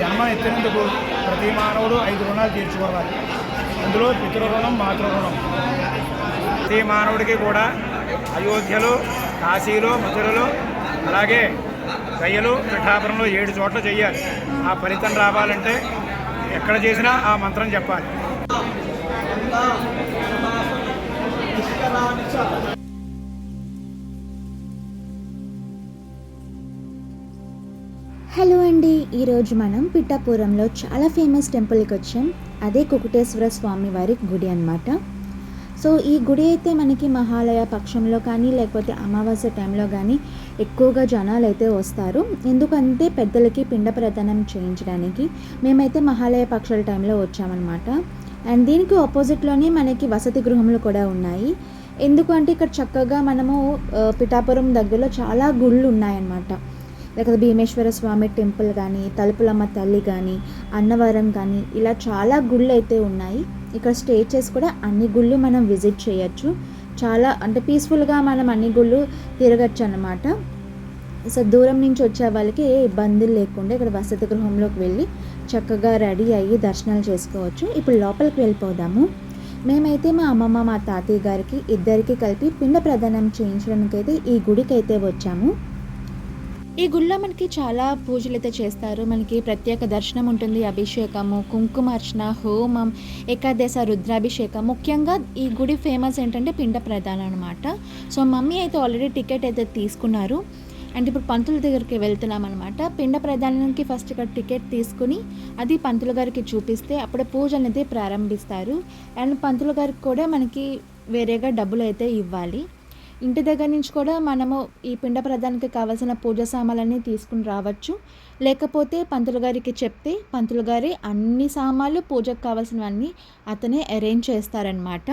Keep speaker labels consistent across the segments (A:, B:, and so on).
A: జన్మ ఎత్తినందుకు ప్రతి మానవుడు ఐదు రుణాలు తీర్చుకోవాలి. అందులో పితృ రుణం మాతృ రుణం. ప్రతి మానవుడికి కూడా అయోధ్యలో కాశీలో మధురలో అలాగే గయ్యలు పిఠాపురంలో ఏడు చోట్ల చేయాలి ఆ ఫలితం రావాలంటే ఎక్కడ చేసినా ఆ మంత్రం చెప్పాలి.
B: హలో అండి. ఈరోజు మనం పిఠాపురంలో చాలా ఫేమస్ టెంపుల్కి వచ్చాం. అదే కుకుటేశ్వర స్వామి వారి గుడి అన్నమాట. సో ఈ గుడి అయితే మనకి మహాలయ పక్షంలో కానీ లేకపోతే అమావాస్య టైంలో కానీ ఎక్కువగా జనాలు అయితే వస్తారు. ఎందుకంటే పెద్దలకి పిండ ప్రదానం చేయించడానికి మేమైతే మహాలయ పక్షాల టైంలో వచ్చామన్నమాట. అండ్ దీనికి ఆపోజిట్లోనే మనకి వసతి గృహములు కూడా ఉన్నాయి. ఎందుకంటే ఇక్కడ చక్కగా మనము పిఠాపురం దగ్గరలో చాలా గుళ్ళు ఉన్నాయన్నమాట. లేకపోతే భీమేశ్వర స్వామి టెంపుల్ కానీ తలుపులమ్మ తల్లి కానీ అన్నవరం కానీ ఇలా చాలా గుళ్ళు అయితే ఉన్నాయి. ఇక్కడ స్టే చేసి కూడా అన్ని గుళ్ళు మనం విజిట్ చేయొచ్చు. చాలా అంటే పీస్ఫుల్గా మనం అన్ని గుళ్ళు తిరగచ్చు అన్నమాట సో దూరం నుంచి వచ్చే వాళ్ళకి ఏ ఇబ్బందులు లేకుండా ఇక్కడ వసతి గృహంలోకి వెళ్ళి చక్కగా రెడీ అయ్యి దర్శనాలు చేసుకోవచ్చు. ఇప్పుడు లోపలికి వెళ్ళిపోదాము. మేమైతే మా అమ్మమ్మ మా తాతయ్య గారికి ఇద్దరికి కలిపి పిండ ప్రదానం చేయించడానికి అయితే ఈ గుడికి అయితే వచ్చాము. ఈ గుళ్ళో మనకి చాలా పూజలు అయితే చేస్తారు. మనకి ప్రత్యేక దర్శనం ఉంటుంది. అభిషేకము కుంకుమార్చన హోమం ఏకాదశ రుద్రాభిషేకం. ముఖ్యంగా ఈ గుడి ఫేమస్ ఏంటంటే పిండ ప్రధానం అనమాట సో మమ్మీ అయితే ఆల్రెడీ టికెట్ అయితే తీసుకున్నారు. అండ్ ఇప్పుడు పంతుల దగ్గరికి వెళ్తున్నాం అనమాట పిండ ప్రధానానికి ఫస్ట్ ఇక్కడ టికెట్ తీసుకుని అది పంతులు గారికి చూపిస్తే అప్పుడే పూజ అనేది ప్రారంభిస్తారు. అండ్ పంతులు గారికి కూడా మనకి వేరేగా డబ్బులు అయితే ఇవ్వాలి. ఇంటి దగ్గర నుంచి కూడా మనము ఈ పిండ ప్రధానికి కావాల్సిన పూజ సామాన్లన్నీ తీసుకుని రావచ్చు. లేకపోతే పంతులు గారికి చెప్తే పంతులు గారి అన్ని సామాన్లు పూజకు కావాల్సినవన్నీ అతనే అరేంజ్ చేస్తారనమాట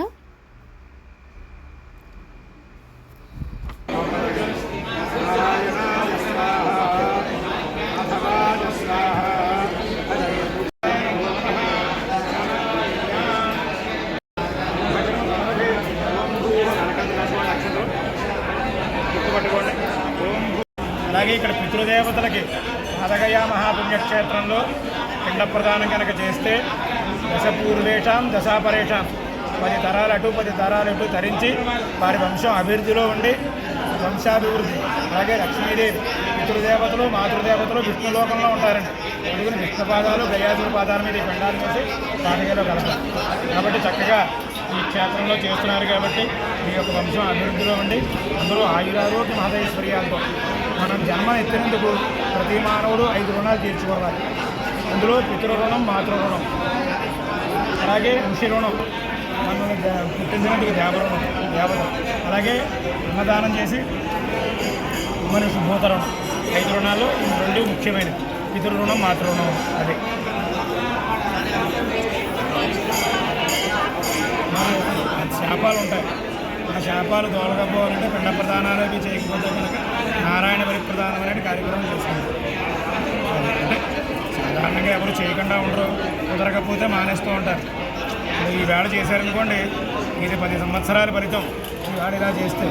A: గుర్తుపట్టుకోండి ఓం భూ- అలాగే ఇక్కడ పితృదేవతలకి మదగయ క్షేత్రంలో పిండ ప్రదానం కనుక చేస్తే దశ పూర్వేషాం దశాపరేషాం. పది తరాలు అటు పది తరాలు అటు తరించి వారి వంశం అభివృద్ధిలో ఉండి వంశాభివృద్ధి. అలాగే లక్ష్మీదేవి పితృదేవతలు మాతృదేవతలు విష్ణులోకంలో ఉంటారండి. అందుకని విష్ణు పాదాలు గయాదుల పాదాల మీద పిండాలు చేసి పాటగలో కలపాలి. కాబట్టి చక్కగా ఈ క్షేత్రంలో చేస్తున్నారు కాబట్టి మీ యొక్క వంశం అభివృద్ధిలో ఉండి అందరూ ఆయురారోగ్య మహదైశ్వర్యాలతో మనం జన్మ ఎత్తినందుకు ప్రతి మానవుడు ఐదు రుణాలు తీర్చుకోవాలి. అందులో పితృ రుణం మాతృ రుణం అలాగే ఋషి రుణం మనల్ని దే- పుట్టించినందుకు దేవరుణం. దేవత. అలాగే అన్నదానం చేసి మనిషి భూత రుణం ఐదు రుణాలు రెండు ముఖ్యమైనవి. పితృ రుణం మాతృ రుణం అది శాపాలు ఉంటాయి. ఆ శాపాలు తోలకపోవాలంటే పిండ ప్రధానాలు అవి చేయకపోతే కనుక నారాయణ బలి అనేది కార్యక్రమం చేసింది అంటే సాధారణంగా ఎవరు చేయకుండా ఉండరు కుదరకపోతే మానేస్తూ ఉంటారు. ఈ వేళ చేశారనుకోండి ఇది పది సంవత్సరాల ఫలితం. ఈ వేళ ఇలా చేస్తే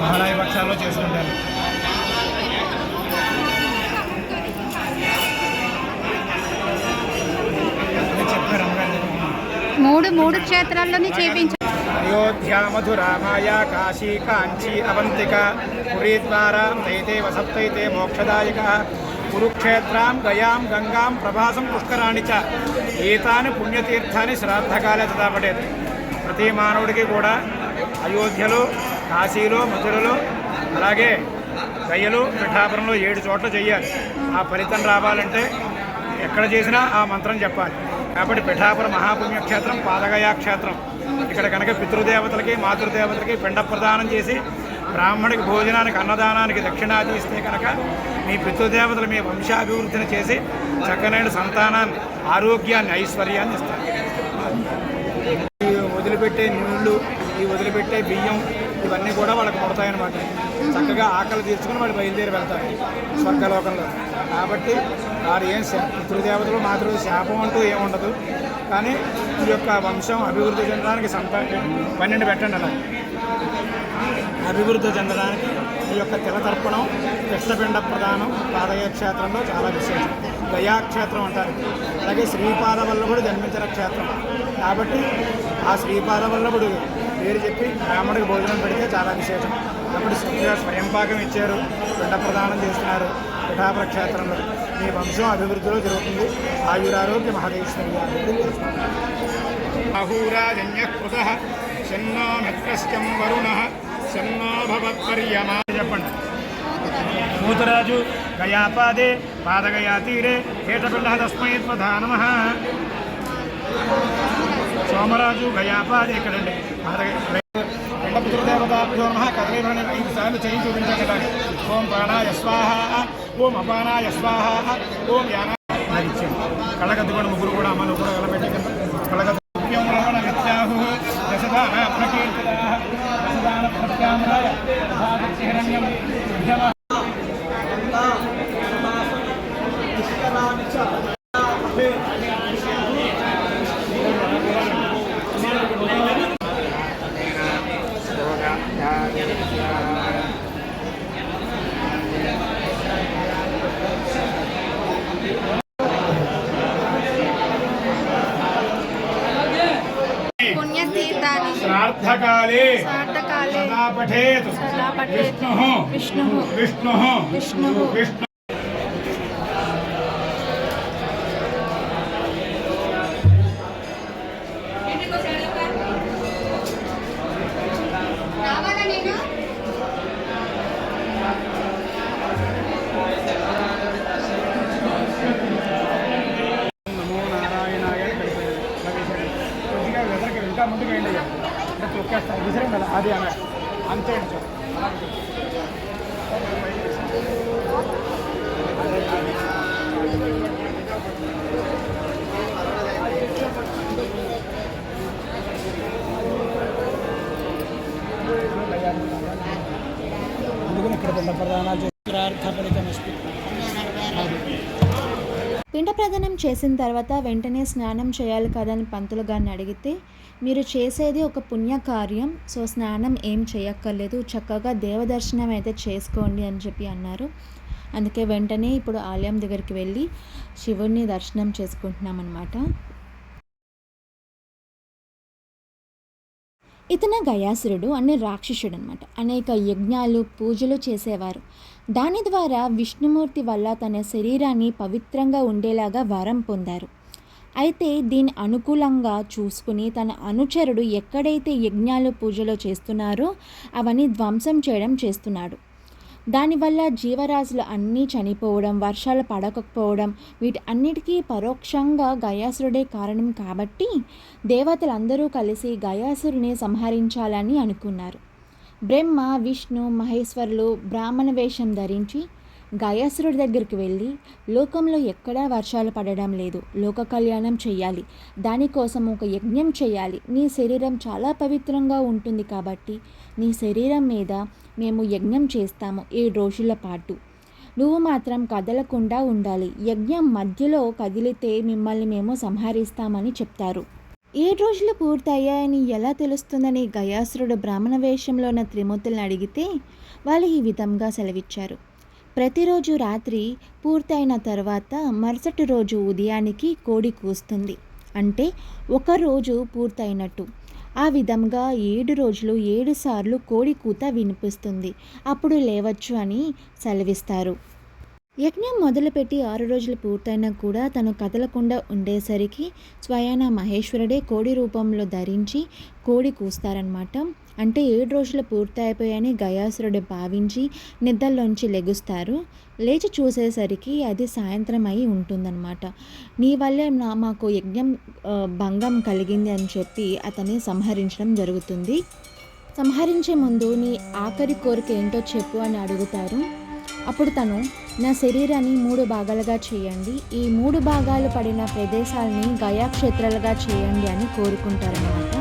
A: మహాలయ పక్షాల్లో చేసుకుంటారు. చెప్పారు
C: మూడు మూడు క్షేత్రాల్లోనే చేపించారు
A: అయోధ్యా మధురా మాయా కాశీ కాంచీ అవంతిక పురీద్వారాం తైతే వసత్తైతే మోక్షదాయక కురుక్షేత్రాం గయాం గంగాం ప్రభాసం పుష్కరాణి చ ఏతాని పుణ్యతీర్థాన్ని శ్రాద్ధకాలే చదవబడేది ప్రతి మానవుడికి కూడా అయోధ్యలో కాశీలో మధురలో అలాగే గయ్యలు పిఠాపురంలో ఏడు చోట్ల చేయాలి ఆ ఫలితం రావాలంటే ఎక్కడ చేసినా ఆ మంత్రం చెప్పాలి. కాబట్టి పిఠాపురం మహాపుణ్యక్షేత్రం పాదగయా క్షేత్రం ఇక్కడ కనుక పితృదేవతలకి మాతృదేవతలకి పిండ ప్రదానం చేసి బ్రాహ్మణికి భోజనానికి అన్నదానానికి దక్షిణాది ఇస్తే కనుక మీ పితృదేవతలు మీ వంశాభివృద్ధిని చేసి చక్కనైన సంతానాన్ని ఆరోగ్యాన్ని ఐశ్వర్యాన్ని ఇస్తారు. ఈ వదిలిపెట్టే నీళ్ళు ఈ వదిలిపెట్టే బియ్యం ఇవన్నీ కూడా వాళ్ళకి పడతాయన్నమాట. చక్కగా ఆకలి తీర్చుకుని వాళ్ళు బయలుదేరి వెళ్తారు స్వర్గలోకంలో. కాబట్టి వారు ఏం శా- పితృదేవతలు మాతృ శాపం అంటూ ఏముండదు. కానీ ఈ యొక్క వంశం అభివృద్ధి చెందడానికి సంపా పన్నెండు పెట్టండి అలా. అభివృద్ధి చెందడానికి ఈ యొక్క తిలతర్పణం కృష్ణపిండ ప్రధానం పాదయ క్షేత్రంలో చాలా విశేషం. గయాక్షేత్రం అంటారు. అలాగే శ్రీపాద వల్లభుడు జన్మించిన క్షేత్రం. కాబట్టి ఆ శ్రీపాద వల్లభుడు పేరు చెప్పి బ్రాహ్మడికి భోజనం పెడితే చాలా విశేషం. అప్పుడు స్వయంపాకం ఇచ్చారు పిండ ప్రదానం చేస్తున్నారు. పిఠాపుర క్షేత్రంలో మీ వంశం అభివృద్ధిలో జరుగుతుంది. ఆయురారోగ్య మహదేశ్వరి అహూరాజన్య కృత శన్నో మిత్రశ్చం వరుణ శన్నో భవత్పర్యమా చెప్పండి. మూతరాజు గయాపాదే పాదగయా తీరే ఏటపిల్ల తస్మై త్వధా నమ సోమరాజు గయాపాదే ఇక్కడండి. పిండపుత్రదేవతాభ్యో నమ. కదలీభరణ ఐదు సార్లు చేయి చూపించగలగాలి ఓం ప్రాణాయ స్వాహ. ఓం అపానాయ స్వాహ ఓం యానా. కళ్ళగద్దుకొని ముగ్గురు కూడా అమ్మను కూడా వెళ్ళబెట్టి కింద కళ్ళగద్దు నిత్యం దశదాన ప్రకీర్తిదాః దశదాన ప్రత్యామ్నాయ శ్రాద్ధకాలే
C: శ్రాద్ధకాలే
A: సదా పఠేత్
C: సదా పఠేత్
A: విష్ణు పిండ
B: పిండ ప్రదానం చేసిన తర్వాత వెంటనే స్నానం చేయాలి కదా అని పంతులు గారిని అడిగితే మీరు చేసేది ఒక పుణ్యకార్యం సో స్నానం ఏం చేయక్కర్లేదు చక్కగా దేవదర్శనం అయితే చేసుకోండి అని చెప్పి అన్నారు. అందుకే వెంటనే ఇప్పుడు ఆలయం దగ్గరికి వెళ్ళి శివుణ్ణి దర్శనం చేసుకుంటున్నాం అనమాట ఇతను గయాసురుడు అనే రాక్షసుడు అనమాట అనేక యజ్ఞాలు పూజలు చేసేవారు. దాని ద్వారా విష్ణుమూర్తి వల్ల తన శరీరాన్ని పవిత్రంగా ఉండేలాగా వరం పొందారు. అయితే దీని అనుకూలంగా చూసుకుని తన అనుచరుడు ఎక్కడైతే యజ్ఞాలు పూజలు చేస్తున్నారో అవన్నీ ధ్వంసం చేయడం చేస్తున్నాడు. దానివల్ల జీవరాశులు అన్నీ చనిపోవడం వర్షాలు పడకపోవడం వీటి అన్నిటికీ పరోక్షంగా గయాసురుడే కారణం కాబట్టి దేవతలందరూ కలిసి గయాసురుని సంహరించాలని అనుకున్నారు. బ్రహ్మ విష్ణు మహేశ్వరులు బ్రాహ్మణ వేషం ధరించి గాయాసురుడి దగ్గరికి వెళ్ళి లోకంలో ఎక్కడా వర్షాలు పడడం లేదు. లోక కళ్యాణం చేయాలి దానికోసం ఒక యజ్ఞం చేయాలి నీ శరీరం చాలా పవిత్రంగా ఉంటుంది కాబట్టి నీ శరీరం మీద మేము యజ్ఞం చేస్తాము. ఏడు రోజుల పాటు. నువ్వు మాత్రం కదలకుండా ఉండాలి. యజ్ఞం మధ్యలో కదిలితే మిమ్మల్ని మేము సంహరిస్తామని చెప్తారు. ఏడు రోజులు పూర్తయ్యాయని ఎలా తెలుస్తుందని గయాసురుడు బ్రాహ్మణ వేషంలో ఉన్న త్రిమూర్తులను అడిగితే వాళ్ళు ఈ విధంగా సెలవిచ్చారు. ప్రతిరోజు రాత్రి పూర్తయిన తర్వాత మరుసటి రోజు ఉదయానికి కోడి కూస్తుంది. అంటే ఒక రోజు పూర్తయినట్టు. ఆ విధంగా ఏడు రోజులు ఏడు సార్లు కోడి కూత వినిపిస్తుంది. అప్పుడు లేవచ్చు అని సెలవిస్తారు. యజ్ఞం మొదలుపెట్టి ఆరు రోజులు పూర్తయినా కూడా తను కదలకుండా ఉండేసరికి స్వయాన మహేశ్వరుడే కోడి రూపంలో ధరించి కోడి కూస్తారనమాట అంటే ఏడు రోజులు పూర్తయిపోయాయని గయాసురుడు భావించి నిద్రలోంచి లెగుస్తారు. లేచి చూసేసరికి అది సాయంత్రం అయి ఉంటుందన్నమాట. నీ వల్లే నా మాకు యజ్ఞం భంగం కలిగింది అని చెప్పి అతన్ని సంహరించడం జరుగుతుంది. సంహరించే ముందు నీ ఆఖరి కోరిక ఏంటో చెప్పు అని అడుగుతారు. అప్పుడు తను నా శరీరాన్ని మూడు భాగాలుగా చేయండి. ఈ మూడు భాగాలు పడిన ప్రదేశాలని గయాక్షేత్రాలుగా చేయండి అని కోరుకుంటారనమాట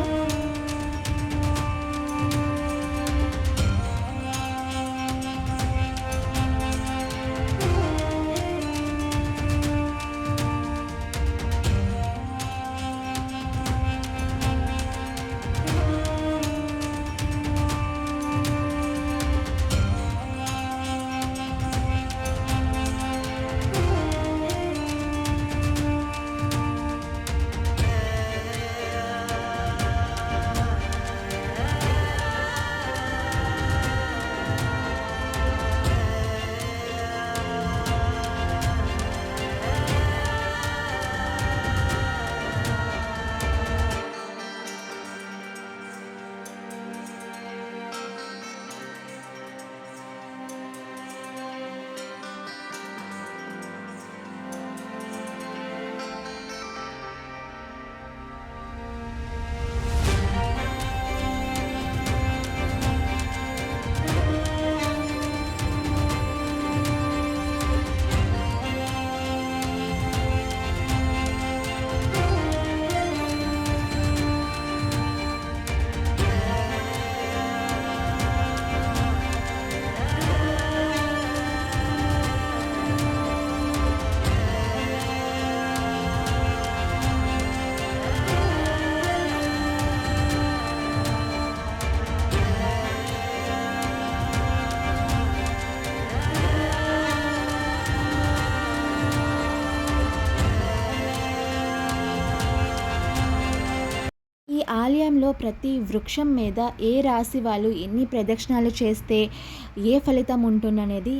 B: ఆలయంలో ప్రతి వృక్షం మీద ఏ రాశి వాళ్ళు ఎన్ని ప్రదక్షిణాలు చేస్తే ఏ ఫలితం ఉంటుందనేది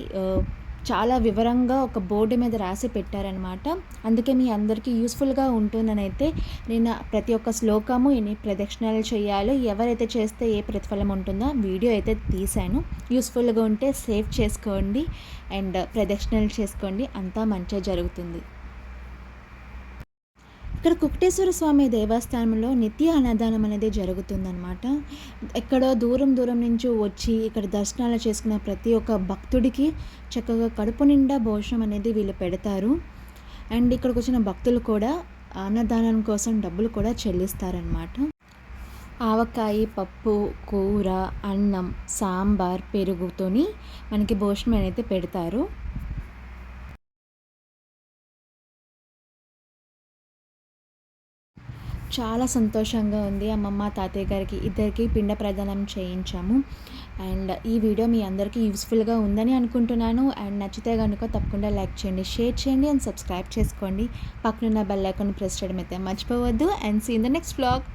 B: చాలా వివరంగా ఒక బోర్డు మీద రాసి పెట్టారనమాట అందుకే మీ అందరికీ యూస్ఫుల్గా ఉంటుందని అయితే నేను ప్రతి ఒక్క శ్లోకము ఎన్ని ప్రదక్షిణాలు చేయాలో ఎవరైతే చేస్తే ఏ ప్రతిఫలం ఉంటుందో వీడియో అయితే తీశాను. యూస్ఫుల్గా ఉంటే సేవ్ చేసుకోండి అండ్ ప్రదక్షిణలు చేసుకోండి. అంతా మంచిగా జరుగుతుంది. ఇక్కడ కుక్టేశ్వర స్వామి దేవస్థానంలో నిత్య అన్నదానం అనేది జరుగుతుందనమాట ఎక్కడో దూరం దూరం నుంచి వచ్చి ఇక్కడ దర్శనాలు చేసుకున్న ప్రతి ఒక్క భక్తుడికి చక్కగా కడుపు నిండా భోజనం అనేది వీళ్ళు పెడతారు. అండ్ ఇక్కడికి వచ్చిన భక్తులు కూడా అన్నదానం కోసం డబ్బులు కూడా చెల్లిస్తారనమాట ఆవకాయ పప్పు కూర అన్నం సాంబార్ పెరుగుతోని మనకి భోజనం అనేది పెడతారు. చాలా సంతోషంగా ఉంది. అమ్మమ్మ తాతయ్య గారికి ఇద్దరికి పిండ ప్రదానం చేయించాము. అండ్ ఈ వీడియో మీ అందరికీ యూస్ఫుల్గా ఉందని అనుకుంటున్నాను. అండ్ నచ్చితే కనుక తప్పకుండా లైక్ చేయండి షేర్ చేయండి అండ్ సబ్స్క్రైబ్ చేసుకోండి. పక్కనున్న బెల్ ఐకాన్ ప్రెస్ చేయడం అయితే మర్చిపోవద్దు. And see in the next blog.